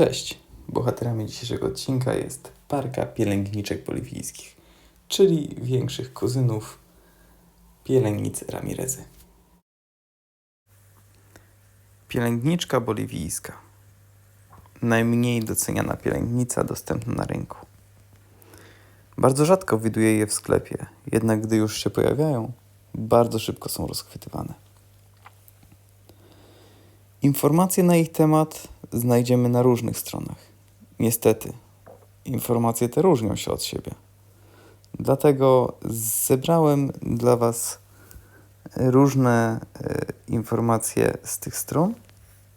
Cześć! Bohaterami dzisiejszego odcinka jest parka pielęgniczek boliwijskich, czyli większych kuzynów pielęgnicy Ramirezy. Pielęgniczka boliwijska. Najmniej doceniana pielęgnica dostępna na rynku. Bardzo rzadko widuje je w sklepie, jednak gdy już się pojawiają, bardzo szybko są rozchwytywane. Informacje na ich temat znajdziemy na różnych stronach. Niestety, informacje te różnią się od siebie. Dlatego zebrałem dla Was różne e, informacje z tych stron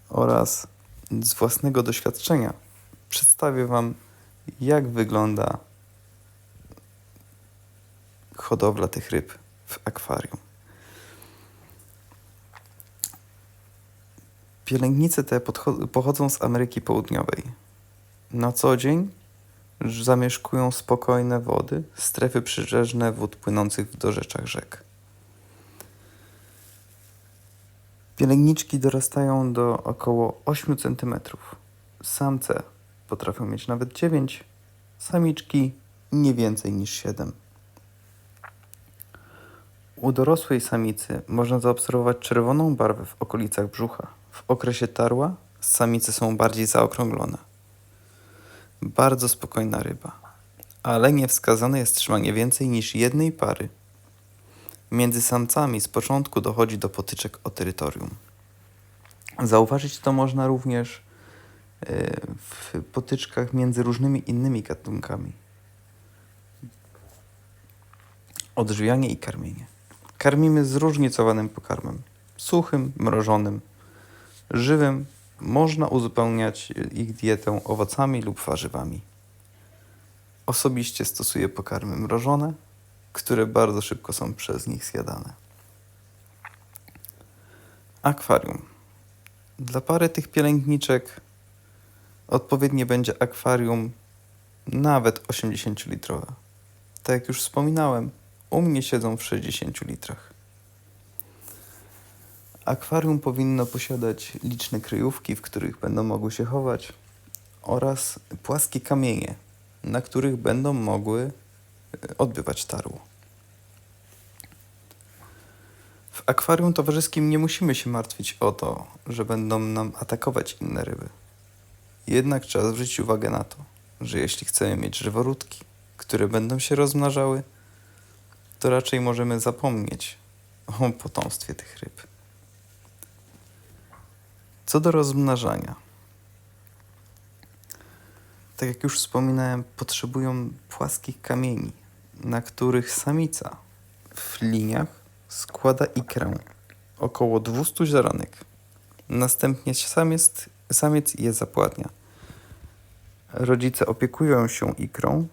oraz z własnego doświadczenia przedstawię Wam, jak wygląda hodowla tych ryb w akwarium. Pielęgnice te pochodzą z Ameryki Południowej. Na co dzień zamieszkują spokojne wody, strefy przybrzeżne wód płynących w dorzeczach rzek. Pielęgniczki dorastają do około 8 cm. Samce potrafią mieć nawet 9, samiczki nie więcej niż 7. U dorosłej samicy można zaobserwować czerwoną barwę w okolicach brzucha. W okresie tarła samice są bardziej zaokrąglone. Bardzo spokojna ryba, ale nie wskazane jest trzymanie więcej niż jednej pary. Między samcami z początku dochodzi do potyczek o terytorium. Zauważyć to można również e, w potyczkach między różnymi innymi gatunkami. Odżywianie i karmienie. Karmimy zróżnicowanym pokarmem. Suchym, mrożonym, żywym. Można uzupełniać ich dietę owocami lub warzywami. Osobiście stosuję pokarmy mrożone, które bardzo szybko są przez nich zjadane. Akwarium. Dla pary tych pielęgniczek odpowiednie będzie akwarium nawet 80-litrowe. Tak jak już wspominałem, u mnie siedzą w 60 litrach. Akwarium powinno posiadać liczne kryjówki, w których będą mogły się chować, oraz płaskie kamienie, na których będą mogły e, odbywać tarło. W akwarium towarzyskim nie musimy się martwić o to, że będą nam atakować inne ryby. Jednak trzeba zwrócić uwagę na to, że jeśli chcemy mieć żyworódki, które będą się rozmnażały, to raczej możemy zapomnieć o potomstwie tych ryb. Co do rozmnażania. Tak jak już wspominałem, potrzebują płaskich kamieni, na których samica w liniach składa ikrę, około 200 ziarenek. Następnie samiec, samiec je zapładnia. Rodzice opiekują się ikrą,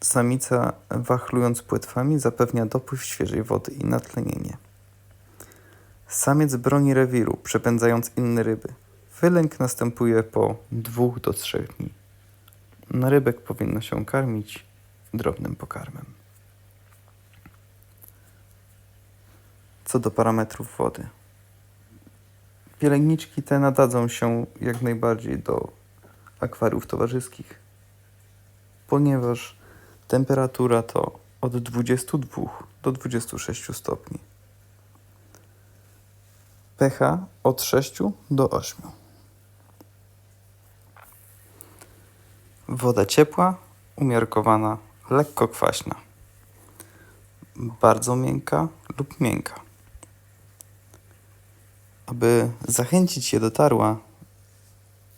Samica, wachlując płetwami, zapewnia dopływ świeżej wody i natlenienie. Samiec broni rewiru, przepędzając inne ryby. Wylęk następuje po dwóch do trzech dni. Na rybek powinno się karmić drobnym pokarmem. Co do parametrów wody. Pielęgniczki te nadadzą się jak najbardziej do akwariów towarzyskich, ponieważ Temperatura to od 22 do 26 stopni. pH od 6 do 8. Woda ciepła, umiarkowana, lekko kwaśna. Bardzo miękka lub miękka. Aby zachęcić je do tarła,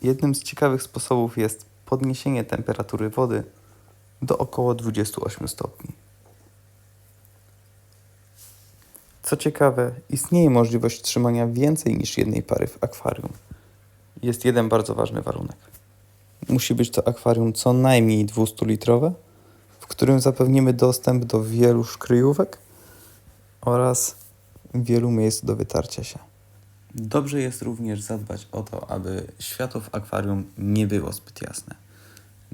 jednym z ciekawych sposobów jest podniesienie temperatury wody do około 28 stopni. Co ciekawe, istnieje możliwość trzymania więcej niż jednej pary w akwarium. Jest jeden bardzo ważny warunek. Musi być to akwarium co najmniej 200-litrowe, w którym zapewnimy dostęp do wielu szkryjówek oraz wielu miejsc do wytarcia się. Dobrze jest również zadbać o to, aby światło w akwarium nie było zbyt jasne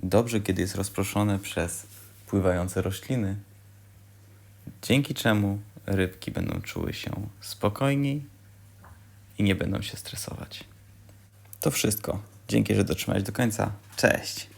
dobrze, kiedy jest rozproszone przez pływające rośliny, dzięki czemu rybki będą czuły się spokojniej i nie będą się stresować. To wszystko. Dzięki, że dotrzymałeś do końca. Cześć!